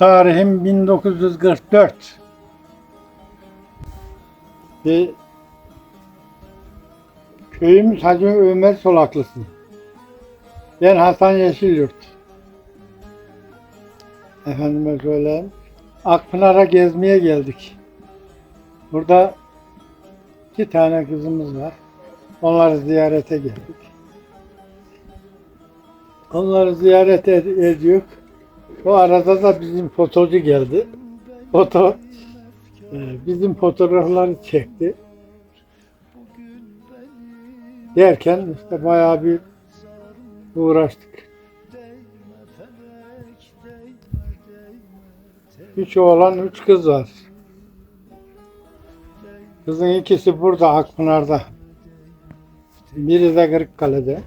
tarihim 1944. Ve köyümüz Hacı Ömer Solaklısı. Ben Hasan Yeşilyurt. Efendime söyleyeyim. Akpınar'a gezmeye geldik. Burada iki tane kızımız var. Onları ziyarete geldik. Onları ziyaret ed- ediyor. O arada da bizim fotocu geldi. Foto e, bizim fotoğrafları çekti. Derken işte bayağı bir uğraştık. Üç oğlan, üç kız var. Kızın ikisi burada Akpınar'da. Biri de Kırıkkale'de.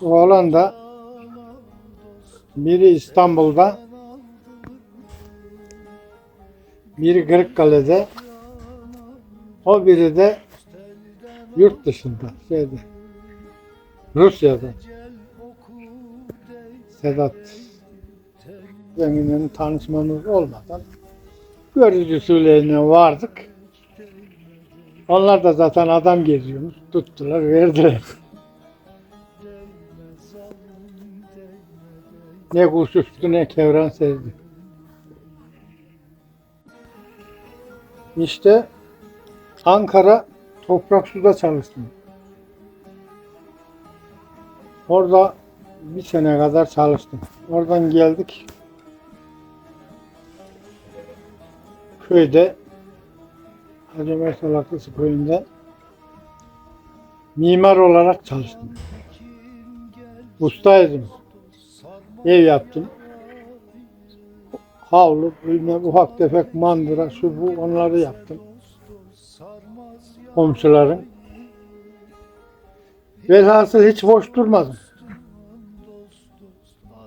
Oğlan da biri İstanbul'da, biri Kırıkkale'de, o biri de yurt dışında, şeyde, Rusya'da. Sedat Zengin'in tanışmamız olmadan görücü usulüne vardık. Onlar da zaten adam geziyormuş. Tuttular, verdiler. Ne kuş uçtu ne kevran sezdi. İşte Ankara Toprak Su'da çalıştım. Orada bir sene kadar çalıştım. Oradan geldik. Köyde Hacı Mersalaklısı köyünde mimar olarak çalıştım. Ustaydım. Ev yaptım. Havlu, bilmem ufak tefek mandıra, şu bu onları yaptım. Komşuların. Velhasıl hiç boş durmadım.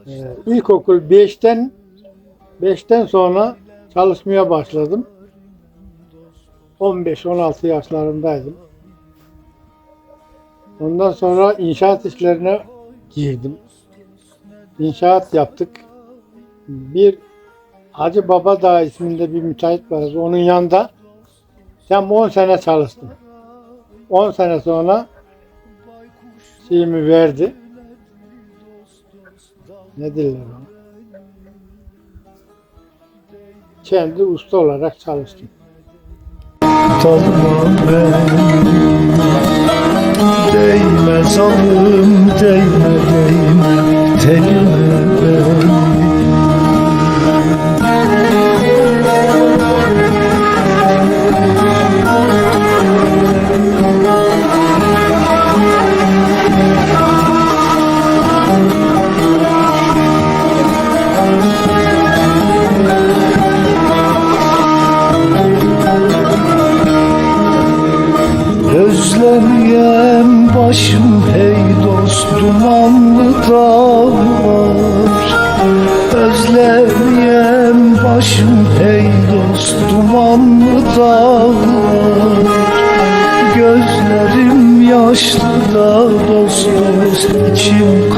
Ee, ilkokul 5'ten 5'ten sonra çalışmaya başladım. 15-16 yaşlarındaydım. Ondan sonra inşaat işlerine girdim. İnşaat yaptık. Bir Hacı Baba Dağ isminde bir müteahhit vardı. Onun yanında tam 10 sene çalıştım. 10 sene sonra şeyimi verdi. Ne derler ona? Kendi usta olarak çalıştım. Tanıma beni Değme zalim değme Continue.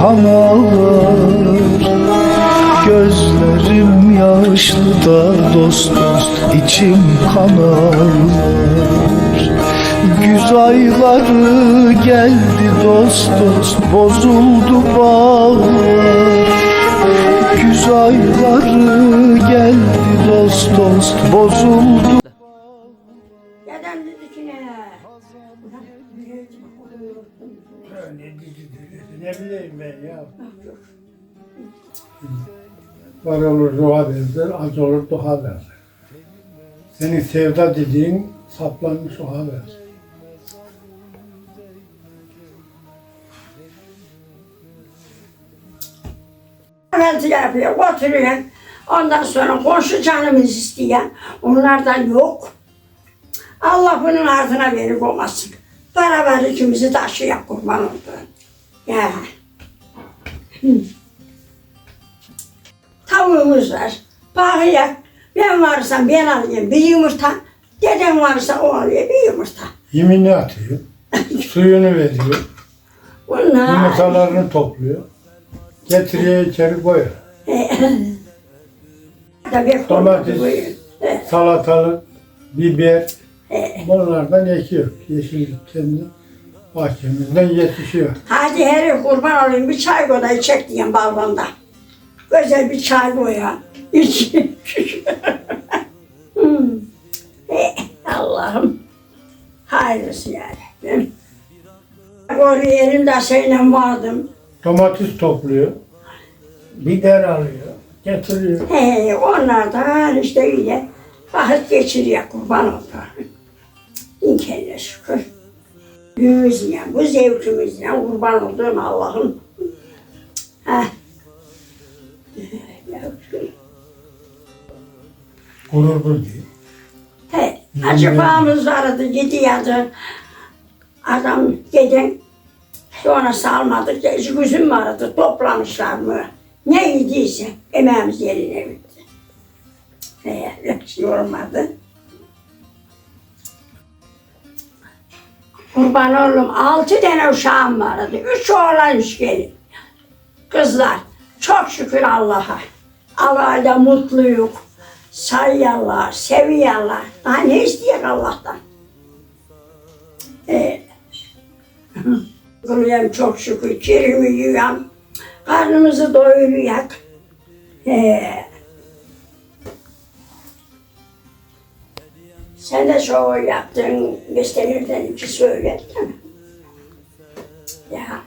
Kan ağlar Gözlerim yaşlı da dost dost içim kan ağlar Güz ayları geldi dost dost bozuldu bağlar. Güz ayları geldi dost dost bozuldu Ne bileyim ben ya. Var olur dua benzer, az olur duha benzer. Senin sevda dediğin saplanmış oha benzer. Kahvaltı yapıyor, oturuyor. Ondan sonra komşu canımız isteyen, onlardan yok. Allah bunun ardına verip olmasın. Beraber ikimizi taşıyor kurban oldu. Ya. Tavuğumuz var. Bakıyor. Ben varsam ben alayım bir yumurta. Dedem varsa o alıyor bir yumurta. Yemini atıyor, suyunu veriyor, Bunlar. yumurtalarını topluyor, getiriyor içeri koyuyor. Tabii Domates. Salatalık, biber, e. bunlardan ekiyor. Yeşillik kendi bahçemizden yetişiyor. Hadi her kurban olayım bir çay koy da içecek diyeyim balkonda. Güzel bir çay koy ya. İç. Eh, Allah'ım. Hayırlısı yani. Oraya elimde şeyle vardım. Domates topluyor, biber alıyor, getiriyor. He, onlardan işte öyle vakit geçiriyor kurban oldu. İnkelle şükür. Günümüzle, bu zevkimizle kurban olduğum Allah'ım. Heh. Gurur duyuyor. He, acıbağımız vardı, gidiyordu. Adam giden, sonra salmadık, hiç gözüm vardı, toplamışlar mı? Ne yediyse emeğimiz yerine bitti. He, hiç yormadı. Kurban oğlum, altı tane uşağım vardı. Üç oğlan, üç gelin. Kızlar, çok şükür Allah'a. Allah'la mutluyuz. Sayıyorlar, seviyorlar. Daha ne istiyor Allah'tan? Ee, kılıyorum çok şükür, kirimi yiyorum. Karnımızı doyuruyor. Ee, sen de şov yaptın, gösterirden iki söyle değil mi? Ya.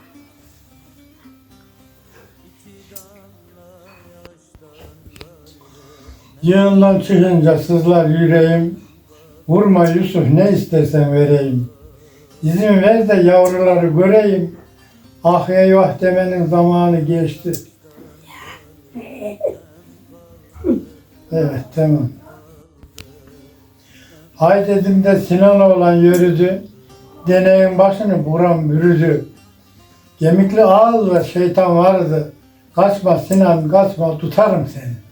Yığından çıkınca sızlar yüreğim, vurma Yusuf ne istersen vereyim. İzin ver de yavruları göreyim, ah eyvah demenin zamanı geçti. Evet tamam. Ay dedim de Sinan oğlan yürüdü, deneyin başını buram bürüdü. Gemikli ağızla şeytan vardı, kaçma Sinan kaçma tutarım seni.